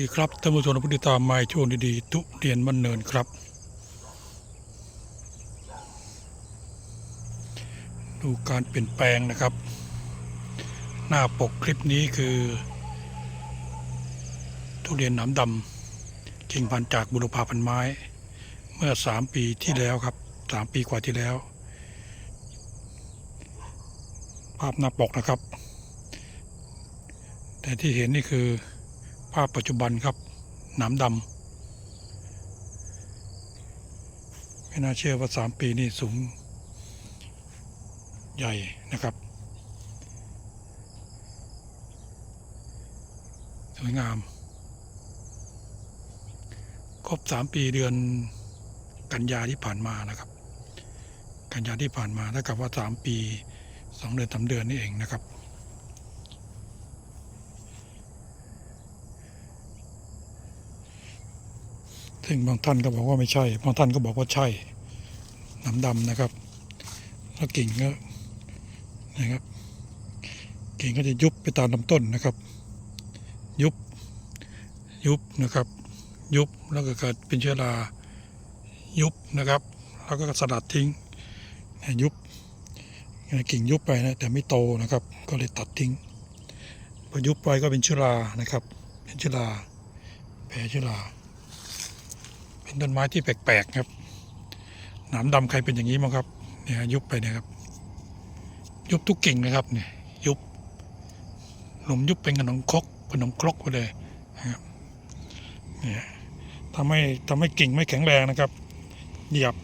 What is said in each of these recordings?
ดีครับท่านผู้ชมผู้ติดตามมาช่วงดีๆทุเรียนมันเนินครับ ดูการเปลี่ยนแปลงนะครับ หน้าปกคลิปนี้คือ ทุเรียนหนามดำกิ่งพันจากบุรพาพันไม้ เมื่อสามปีที่แล้วครับสามปีกว่าที่แล้ว ภาพหน้าปกนะครับ แต่ที่เห็นนี่คือ ภาพปัจจุบันครับหนามดำไม่น่าเชื่อว่าสามปีนี่สูงใหญ่นะครับ สวยงาม ครบสามปีเดือนกันยาที่ผ่านมานะครับ กันยาที่ผ่านมาเท่ากับว่าสามปีสองเดือนสามเดือนนี่เองนะครับ ซึ่งบางท่านก็บอกว่าไม่ใช่ บางท่านก็บอกว่าใช่น้ำดำนะครับ แล้วกิ่งก็นะครับ กิ่งก็จะยุบไปตามลำต้นนะครับ ยุบ ยุบนะครับ ยุบแล้วก็เกิดเป็นเชื้อรายุบนะครับ แล้วก็สลัดทิ้งยุบกิ่งยุบไปนะแต่ไม่โตนะครับ ก็เลยตัดทิ้งพอยุบไปก็เป็นเชื้อรานะครับ เป็นเชื้อราแผลเชื้อรา ต้นไม้ที่แปลกๆครับหนามดำใครเป็นอย่างนี้มั้งครับเนี่ยยุบไปเนี่ยครับ ยุบทุกกิ่งเลยครับเนี่ยยุบหลุมยุบเป็นขนมครกขนมครกไปเลยนะครับเนี่ยทำให้ทำให้กิ่งไม่แข็งแรงนะครับ เหยียบ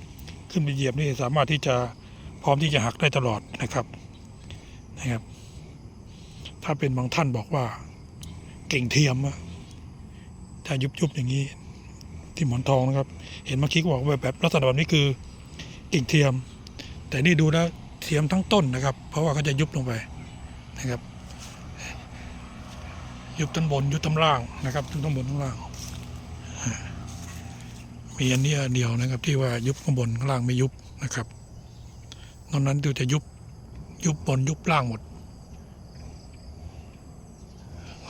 ขึ้นไปเหยียบนี่สามารถที่จะพร้อมที่จะหักได้ตลอดนะครับนะครับ ถ้าเป็นบางท่านบอกว่ากิ่งเทียมอะถ้ายุบยุบๆอย่างนี้ ที่หมอนทองนะครับ เห็นเมื่อกี้ก็บอกว่าแบบลักษณะแบบนี้คือกิ่งเทียม แต่นี่ดูแล้วเทียมทั้งต้นนะครับ เพราะว่าเขาจะยุบลงไปนะครับ ยุบทั้งบนยุบทั้งล่างนะครับทั้งบนทั้งล่าง มีอันนี้เดียวนะครับ ที่ว่ายุบข้างบนข้างล่างไม่ยุบนะครับนอกนั้นดูจะยุบยุบบนยุบล่างหมด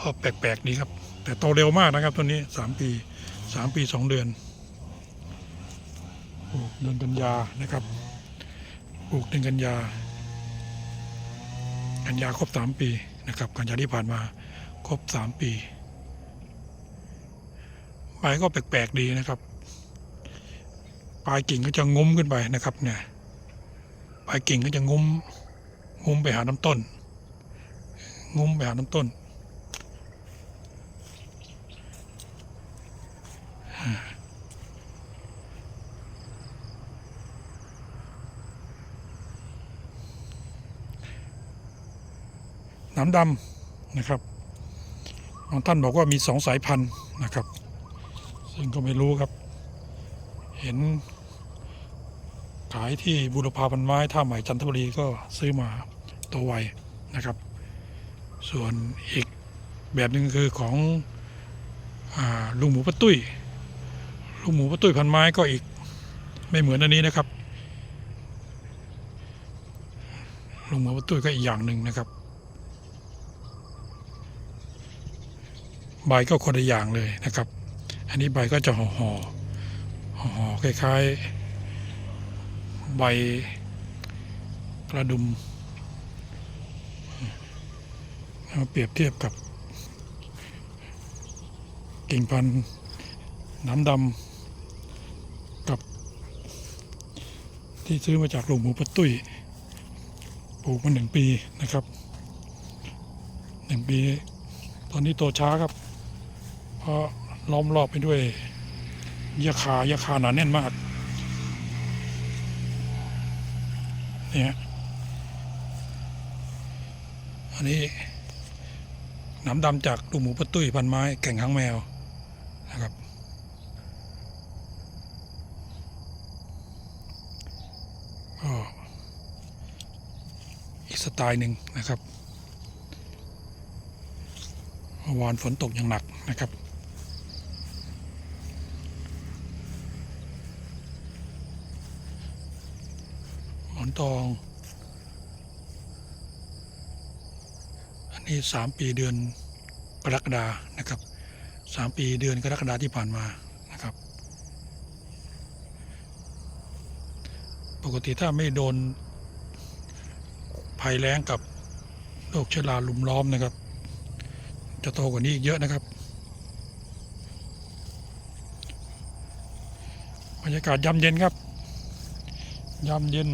ก็แปลกๆดีครับ แต่โตเร็วมากนะครับตัวนี้สามปี สามปีสองเดือนปลูกเดือนกันยานะครับปลูกเดือนกันยา กันยาครบสามปีนะครับ กันยาที่ผ่านมาครบสามปีใบก็แปลกๆดีนะครับ ปลายกิ่งก็จะงุ้มขึ้นไปนะครับ เนี่ย ปลายกิ่งก็จะงุ้มงุ้มไปหาน้ำต้น งุ้มไปหาน้ำต้น น้ำดำนะครับบางท่านบอกว่ามีสองสายพันธุ์นะครับ ซึ่งก็ไม่รู้ครับ เห็นขายที่บุรพาพันไม้ท่าใหม่จันทบุรีก็ซื้อมาตัวไวนะครับ ส่วนอีกแบบหนึ่งคือของอลุงหมูป้าตุ้ยลุงหมูป้าตุ้ยพันไม้ก็อีกไม่เหมือนอันนี้นะครับลุงหมูป้าตุ้ยก็อีกอย่างหนึ่งนะครับ ใบก็คนละอย่างเลยนะครับ อันนี้ใบก็จะห่อห่อห่อคล้ายๆ ใบกระดุมเอาเปรียบเทียบกับกิ่งพันธุ์น้ำดำกับ ที่ซื้อมาจากลุงหมูปะตุ้ยปลูกมาหนึ่งปีนะครับหนึ่งปี ตอนนี้โตช้าครับ เพราะล้อมรอบไปด้วยยาคายาคาหนาแน่นมากเนี่ยอันนี้น้ำดำจากลูหมูปะตุ้ยพันไม้แก่งหางแมวนะครับก็อีกสไตล์หนึ่งนะครับเมื่อวานฝนตกอย่างหนักนะครับ หมอน ทอง อันนี้สามปีเดือนกรกฎานะครับสามปีเดือนกรกฎาที่ผ่านมานะครับ ปกติถ้าไม่โดนภัยแล้งกับโรคเชื้อราลุมล้อมนะครับ จะโตกว่านี้อีกเยอะนะครับบรรยากาศยามเย็นครับยามเย็น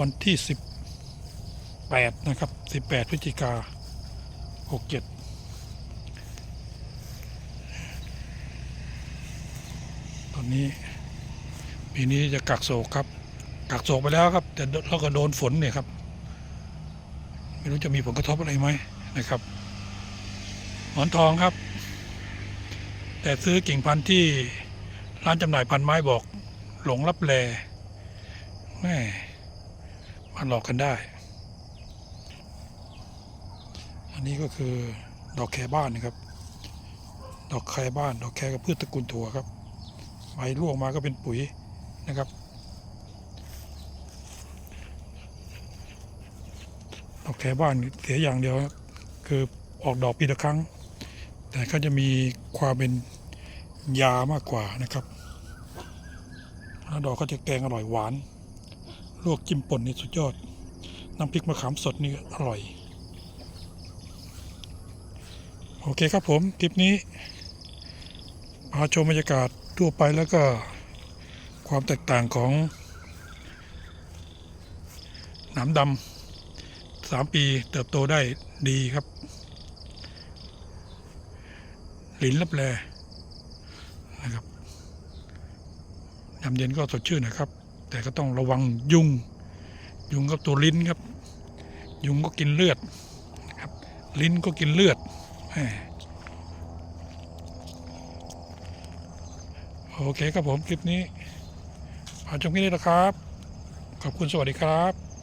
วันที่สิบแปดนะครับสิบแปดพฤศจิกาหกเจ็ดตอนนี้ปีนี้จะกักโศกครับ กักโศกไปแล้วครับ แต่เราก็โดนฝนเนี่ยครับ ไม่รู้จะมีผลกระทบอะไรไหมนะครับ หมอนทองครับ แต่ซื้อกิ่งพันธุ์ที่ร้านจำหน่ายพันไม้บอก หลงรับแลแม่ มาหลอกกันได้ อันนี้ก็คือดอกแคบ้านนะครับ ดอกแคบ้าน ดอกแคกับพืชตระกูลถั่วครับ ใบร่วงมาก็เป็นปุ๋ยนะครับ ดอกแคบ้านเสียอย่างเดียวคือออกดอกปีละครั้ง แต่ก็จะมีความเป็นยามากกว่านะครับแล้วดอกก็จะแกงอร่อยหวาน ลวกจิ้มป่นนี่สุดยอด น้ำพริกมะขามสดนี่อร่อย โอเคครับผมคลิปนี้พาชมบรรยากาศทั่วไปแล้วก็ความแตกต่างของหนามดำสามปีเติบโตได้ดีครับหลินลับแลนะครับยามเย็นก็สดชื่นนะครับ แต่ก็ต้องระวังยุง ยุงกับตัวลิ้นครับ ยุงก็กินเลือดครับ ลิ้นก็กินเลือดโอเคครับผมคลิปนี้พาชมแค่นี้แล้วครับ ขอบคุณสวัสดีครับ